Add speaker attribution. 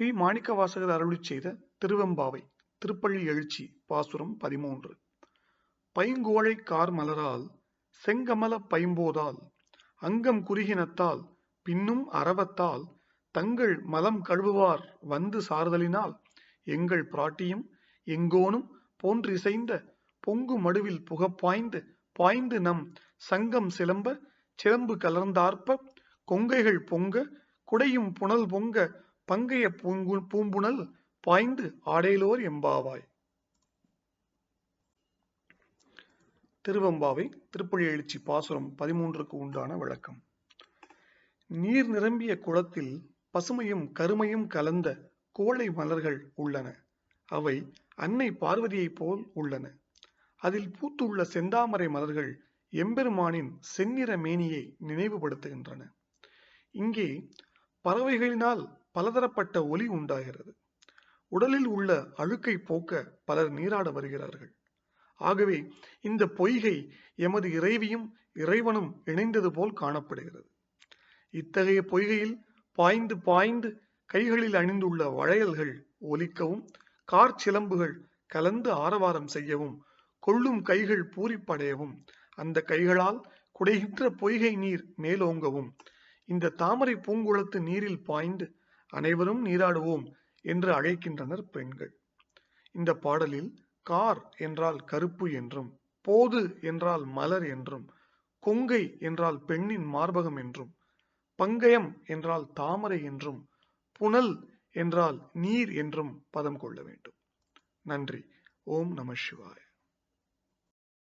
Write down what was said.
Speaker 1: ஸ்ரீ மாணிக்கவாசகர் அருளி செய்த திருவெம்பாவை திருப்பள்ளி எழுச்சி பாசுரம் பதிமூன்று. பைங்கோழை கார் மலரால் செங்கமல பைம்போதால் அங்கம் குறுகினத்தால் பின்னும் அறவத்தால் தங்கள் மலம் கழுவுவார் வந்து சார்தலினால் எங்கள் பிராட்டியும் எங்கோனும் போன்றிசைந்த பொங்கு மடுவில் புகப்பாய்ந்து பாய்ந்து நம் சங்கம் சிலம்ப சிலம்பு கலர்ந்தார்ப்ப கொங்கைகள் பொங்க குடையும் புனல் பொங்க பங்கைய பூங்கு பூம்புணல் பாய்ந்து ஆடையிலோர் எம்பாவாய். திருவம்பாவை திருப்பள்ளி எழுச்சி பாசுரம் பதிமூன்றுக்கு உண்டான விளக்கம். நீர் நிரம்பிய குளத்தில் பசுமையும் கருமையும் கலந்த கோளை மலர்கள் உள்ளன. அவை அன்னை பார்வதியைப் போல் உள்ளன. அதில் பூத்துள்ள செந்தாமரை மலர்கள் எம்பெருமானின் செந்நிற மேனியை நினைவுபடுத்துகின்றன. இங்கே பறவைகளினால் பலதரப்பட்ட ஒலி உண்டாகிறது. உடலில் உள்ள அழுக்கை போக்க பலர் நீராட வருகிறார்கள். ஆகவே இந்த பொய்கை எமது இறைவியும் இறைவனும் இணைந்தது போல் காணப்படுகிறது. இத்தகைய பொய்கையில் பாய்ந்து பாய்ந்து கைகளில் அணிந்துள்ள வளையல்கள் ஒலிக்கவும் கார் சிலம்புகள் கலந்து ஆரவாரம் செய்யவும் கொள்ளும் கைகள் பூரிப்படையவும் அந்த கைகளால் குடைகின்ற பொய்கை நீர் மேலோங்கவும் இந்த தாமரை பூங்குளத்து நீரில் பாய்ந்து அனைவரும் நீராடுவோம் என்று அழைக்கின்றனர் பெண்கள். இந்த பாடலில் கார் என்றால் கருப்பு என்றும் போது என்றால் மலர் என்றும் கொங்கை என்றால் பெண்ணின் மார்பகம் என்றும் பங்கயம் என்றால் தாமரை என்றும் புனல் என்றால் நீர் என்றும் பதம் கொள்ள வேண்டும். நன்றி. ஓம் நம சிவாய.